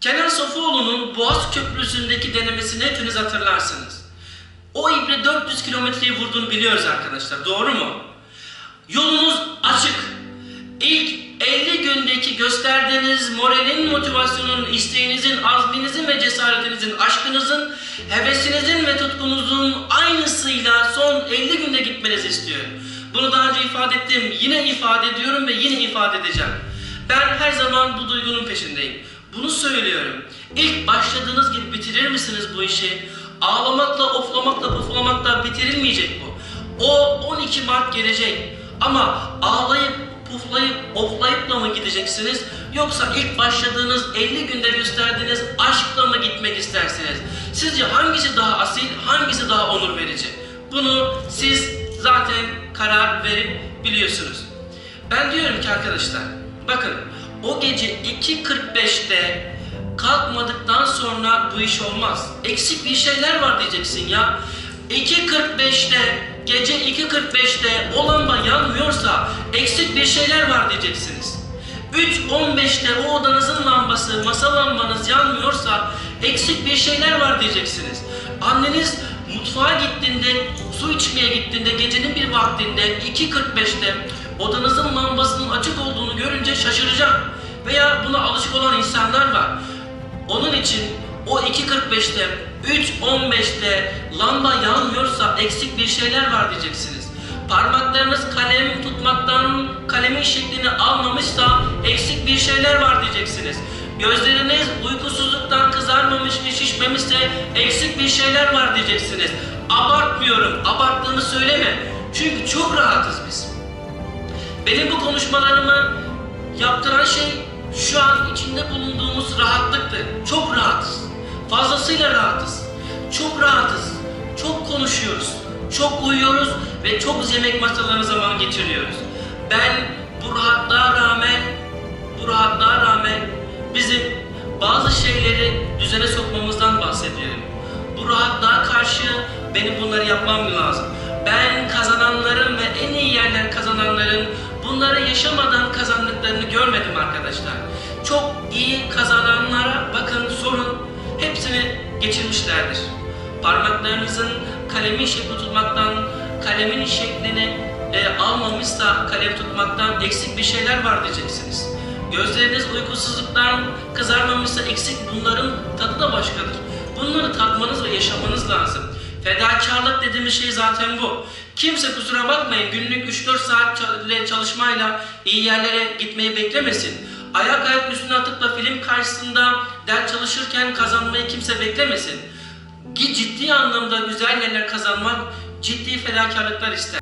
Kenan Sofuoğlu'nun Boğaz Köprüsü'ndeki denemesini hepiniz hatırlarsınız. O ibre 400 kilometreyi vurduğunu biliyoruz arkadaşlar. Doğru mu? Yolunuz açık. İlk 50 gündeki gösterdiğiniz moralin, motivasyonun, isteğinizin, azminizin ve cesaretinizin, aşkınızın, hevesinizin ve tutkunuzun aynısıyla son 50 günde gitmenizi istiyorum. Bunu daha önce ifade ettim, yine ifade ediyorum ve yine ifade edeceğim. Ben her zaman bu duygunun peşindeyim. Bunu söylüyorum. İlk başladığınız gibi bitirir misiniz bu işi? Ağlamakla, oflamakla, puflamakla bitirilmeyecek bu. O 12 Mart gelecek. Ama ağlayıp, puflayıp, oflayıpla mı gideceksiniz? Yoksa ilk başladığınız 50 günde gösterdiğiniz aşkla mı gitmek istersiniz? Sizce hangisi daha asil, hangisi daha onur verici? Bunu siz zaten karar verip biliyorsunuz. Ben diyorum ki arkadaşlar, bakın o gece 2.45'te kalkmadıktan sonra bu iş olmaz. Eksik bir şeyler var diyeceksin ya. 2.45'te, gece 2.45'te o lamba yanmıyorsa eksik bir şeyler var diyeceksiniz. 3.15'te o odanızın lambası, masa lambanız yanmıyorsa eksik bir şeyler var diyeceksiniz. Anneniz mutfağa gittiğinde, su içmeye gittiğinde gecenin bir vaktinde 2.45'te odanızın lambasının açık olduğunu görünce şaşıracak. Veya buna alışık olan insanlar var. Onun için o 2.45'te, 3.15'te lamba yanmıyorsa eksik bir şeyler var diyeceksiniz. Parmaklarınız kalem tutmaktan kalemin şeklini almamışsa eksik bir şeyler var diyeceksiniz. Gözleriniz uykusuzluktan kızarmamış ve şişmemişse eksik bir şeyler var diyeceksiniz. Abartmıyorum, abarttığımı söyleme. Çünkü çok. Benim bu konuşmalarımı yaptıran şey şu an içinde bulunduğumuz rahatlıktır. Çok rahatız. Fazlasıyla rahatız. Çok rahatız. Çok konuşuyoruz. Çok uyuyoruz ve çok yemek masalarına zaman geçiriyoruz. Ben bu rahatlığa rağmen bu rahatlığa rağmen bizim bazı şeyleri düzene sokmamızdan bahsediyorum. Bu rahatlığa karşı benim bunları yapmam lazım. Ben kazananların ve en iyi yerler kazananların yaşamadan kazandıklarını görmedim arkadaşlar. Çok iyi kazananlara bakın sorun hepsini geçirmişlerdir. Parmaklarınızın kalemin şekli tutmaktan, kalemin şeklini e, almamışsa kalem tutmaktan eksik bir şeyler var diyeceksiniz. Gözleriniz uykusuzluktan kızarmamışsa eksik bunların tadı da başkadır. Bunları tatmanız ve yaşamanız lazım. Fedakarlık dediğimiz şey zaten bu. Kimse kusura bakmayın günlük 3-4 saat çal- çalışmayla iyi yerlere gitmeyi beklemesin. Ayak ayak üstüne atıp da film karşısında ders çalışırken kazanmayı kimse beklemesin. Ciddi anlamda güzel yerler kazanmak ciddi fedakarlıklar ister.